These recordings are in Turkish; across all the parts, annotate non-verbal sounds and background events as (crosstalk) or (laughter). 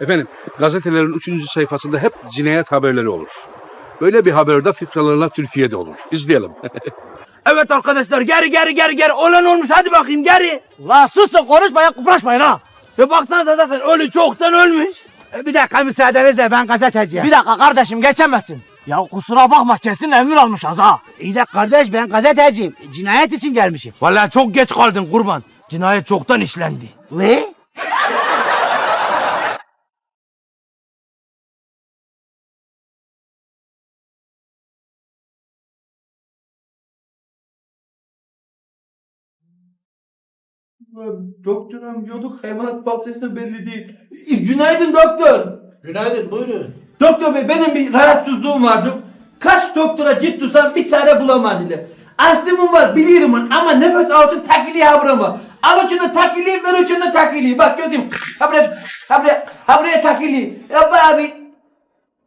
Efendim gazetelerin üçüncü sayfasında hep cinayet haberleri olur. Böyle bir haberde fikralarla Türkiye'de olur. İzleyelim. (laughs) Evet arkadaşlar geri geri geri geri olan olmuş hadi bakayım geri. La susun konuşmayın kıpraşmayın ha. Ya baksanıza zaten ölü çoktan ölmüş. E, Bir dakika müsaadenizle ben gazeteciyim. Bir dakika kardeşim geçemezsin. Ya kusura bakma kesin emir almışız ha. İyi de kardeş ben gazeteciyim. Cinayet için gelmişim. Vallahi çok geç kaldın kurban. Cinayet çoktan işlendi. Ve? Doktorum yoluk hayvanat bahçesinde belli değil. Günaydın doktor. Günaydın buyurun. Doktor bey benim bir rahatsızlığım vardı. Kaç doktora gittiysem bir çare bulamadılar. Astımım var biliyorum onu ama nefes alçın takili habrama. Al ucunda takili ver ucunda takili. Bak gördüm. Habre habre habre takili. Ya abi.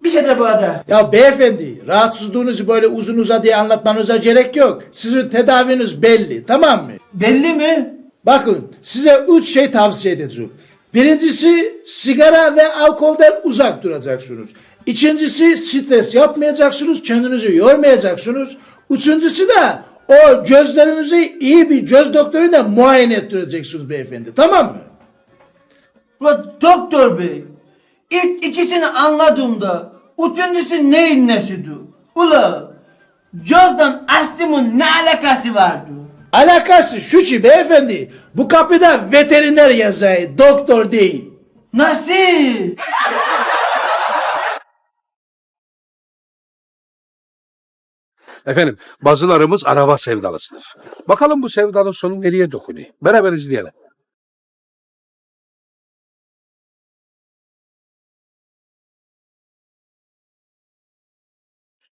Bir şey de bu ada. Ya beyefendi rahatsızlığınızı böyle uzun uzadıya anlatmanıza gerek yok. Sizin tedaviniz belli tamam mı? Belli mi? Bakın size üç şey tavsiye edeceğim. Birincisi sigara ve alkolden uzak duracaksınız. İkincisi stres yapmayacaksınız, kendinizi yormayacaksınız. Üçüncüsü de o gözlerinizi iyi bir göz doktoruyla muayene ettireceksiniz beyefendi. Tamam mı? Ulan doktor bey. İlk ikisini anladığımda üçüncüsü neyin nesidir? Ula gözden astımın ne alakası vardı? Alakası şu ki beyefendi bu kapıda veteriner yazıyor, doktor değil. Nasıl? Efendim bazılarımız araba sevdalısıdır. Bakalım bu sevdanın sonu nereye dokunuyor. Beraber izleyelim.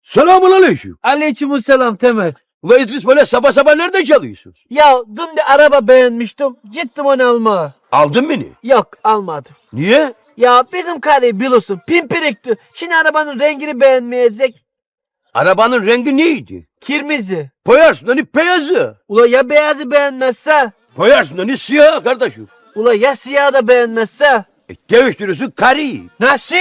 Selamun aleyküm. Aleykümselam Temel. Ve İdris böyle sabah sabah nereden çalıyorsun? Ya dün bir araba beğenmiştim. Gittim onu almaya. Aldın beni. Yok almadım. Niye? Ya bizim kare biliyorsun pimpirikti. Şimdi arabanın rengini beğenmeyecek. Arabanın rengi neydi? Kirmizi. Boyarsın hani beyazı. Ula ya beyazı beğenmezse? Boyarsın hani siyah kardeşim. Ula ya siyah da beğenmezse? E, değiştiriyorsun karıyı. Nasıl?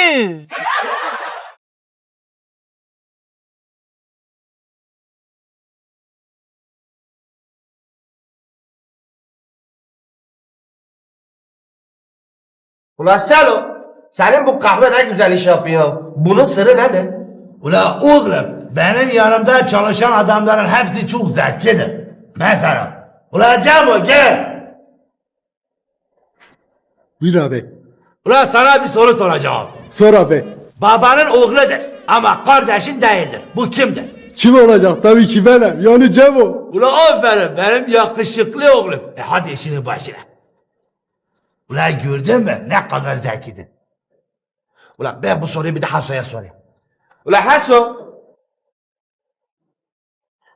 Ulan Selo, senin bu kahve ne güzel iş yapıyor. Bunun sırrı nedir? Ula oğlum benim yanımda çalışan adamların hepsi çok zekidir. Mesela. Ula Cemo gel. Buyur abi. Ula sana bir soru soracağım. Sor abi. Babanın oğludur ama kardeşin değildir. Bu kimdir? Kim olacak? Tabii ki benim. Yani Cemo. Ula aferin benim yakışıklı oğlum. E hadi işinin başına. Ula gördün mü ne kadar zekidir. Ulan ben bu soruyu bir de Haso'ya sorayım. Ulan Haso,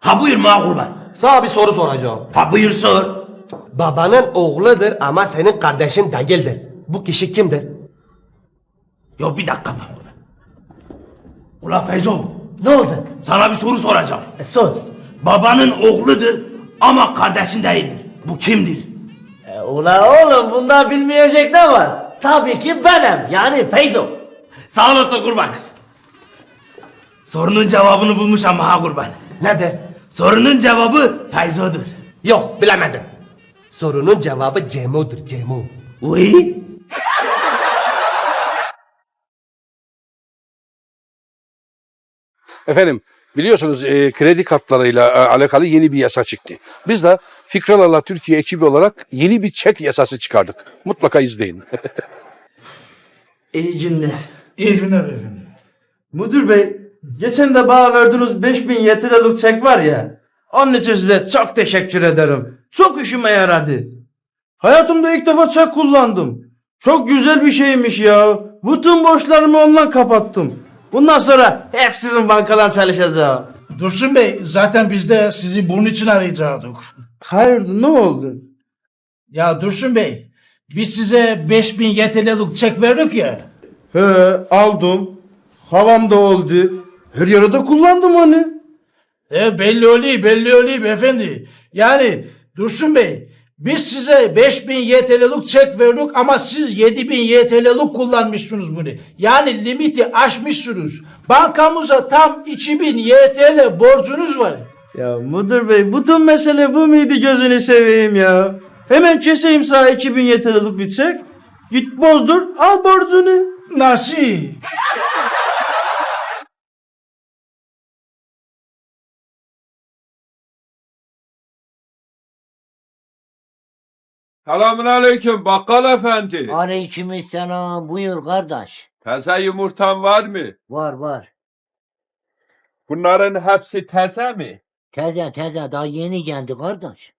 Ha buyur kurban. sana bir soru soracağım. Ha buyur sor. Babanın oğludur ama senin kardeşin değildir. Bu kişi kimdir? Yo bir dakika kurban. Ula Feyzo Ne oldu? sana bir soru soracağım. E, sor. Babanın oğludur ama kardeşin değildir. Bu kimdir? Ula oğlum bunda bilmeyecek ne var? Tabii ki benim yani Feyzo. Sağ olasın kurban. Sorunun cevabını bulmuş ama ha kurban. Nedir? Sorunun cevabı Feyzo'dur. Yok bilemedim. Sorunun cevabı Cemo'dur Cemo. Uy. Efendim biliyorsunuz e, kredi kartlarıyla e, alakalı yeni bir yasa çıktı. Biz de Fikralarla Türkiye ekibi olarak yeni bir çek yasası çıkardık. Mutlaka izleyin. (laughs) İyi günler. İyi günler beyefendi. Müdür bey, geçen de bana verdiğiniz 5000 yetirelik çek var ya. Onun için size çok teşekkür ederim. Çok işime yaradı. Hayatımda ilk defa çek kullandım. Çok güzel bir şeymiş ya. Bütün borçlarımı ondan kapattım. Bundan sonra hep sizin bankadan çalışacağım. Dursun Bey zaten biz de sizi bunun için arayacaktık. Hayırdır ne oldu? Ya Dursun Bey biz size 5000 YTL'lik çek verdik ya. He aldım. Havam da oldu. Her yere de kullandım onu. E belli oluyor belli oluyor beyefendi. Yani Dursun Bey Biz size 5000 YTL'lik çek verdik ama siz 7000 YTL'lik kullanmışsınız bunu. Yani limiti aşmışsınız. Bankamıza tam 2000 YTL borcunuz var. Ya müdür bey bütün mesele bu muydu gözünü seveyim ya. Hemen keseyim sana 2000 yeterlilik bir çek. Git bozdur al borcunu. Nasıl? Selamun aleyküm bakkal efendi. Aleykümselam buyur kardeş. Taze yumurtan var mı? Var var. Bunların hepsi taze mi? Teze teze daha yeni geldi kardeş.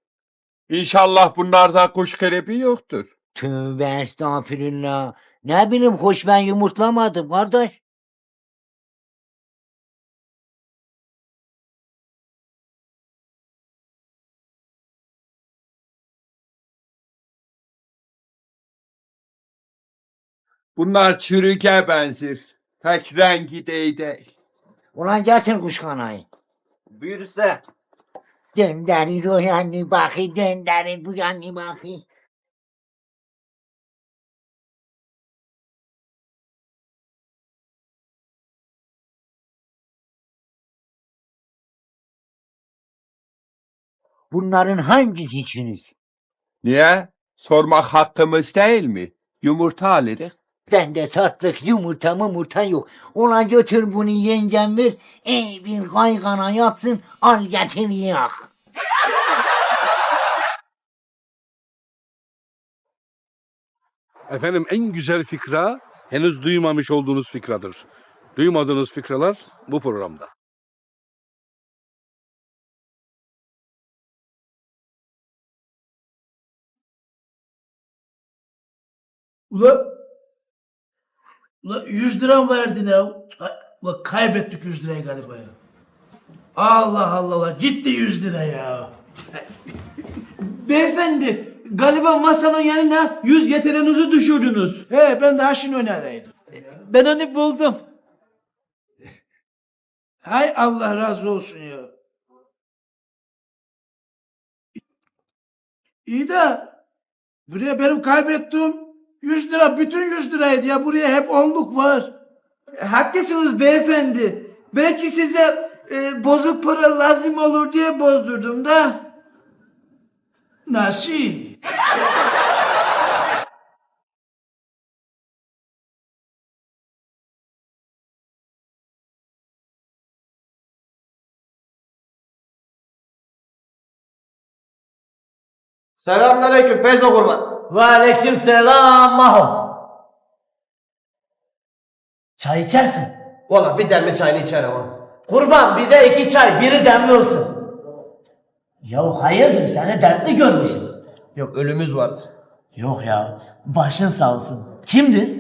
İnşallah bunlarda kuş gribi yoktur. Tövbe estağfirullah. Ne bileyim hoş ben yumurtlamadım kardeş. Bunlar çürüke benzer. Pek rengi değil. Ulan getir kuşkanayı. Buyur usta. Döndürür o yanı bakı döndürür bu yanı bakı. Bunların hangisi çürük? Niye? Sormak hakkımız değil mi? Yumurta alırız. Bende satlık yumurta mumurta yok. Ulan götür bunu yengem ver. Ey bir kaygana yapsın al getir yak. Efendim en güzel fikra henüz duymamış olduğunuz fikradır. Duymadığınız fikralar bu programda. Ula, ula 100 lira verdin ya. Kay- Ula kaybettik 100 lirayı galiba ya. Allah Allah Allah gitti 100 lira ya. Beyefendi galiba masanın yanına yüz yeteneğinizi düşürdünüz. He ben daha şimdi neredeydim? Ben onu buldum. Hay Allah razı olsun ya. İyi de buraya benim kaybettiğim 100 lira bütün 100 liraydı ya buraya hep onluk var. Haklısınız beyefendi. Belki size e, bozuk para lazım olur diye bozdurdum da. Nasıl? Selamun aleyküm Feyzo kurban. Ve aleyküm selam Maho. Çay içersin. Valla bir demli çayını içerim ha. Kurban bize iki çay biri demli olsun. Ya hayırdır seni dertli görmüşüm. Yok ölümüz vardır. Yok ya başın sağ olsun. Kimdir?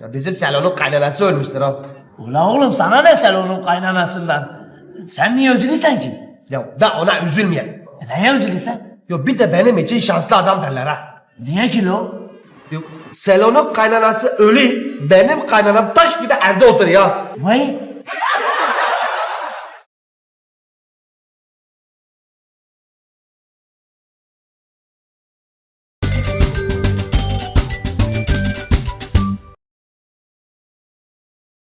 Ya bizim salonun kaynanası ölmüştür ha. Ula oğlum sana ne sen onun kaynanasından? Sen niye üzülürsen ki? Ya ben ona üzülmeyeyim. E neye üzülürsen? Yo bir de benim için şanslı adam derler ha. Niye ki lo? Yok Selon'un kaynanası ölü. Benim kaynanam taş gibi evde oturuyor. Vay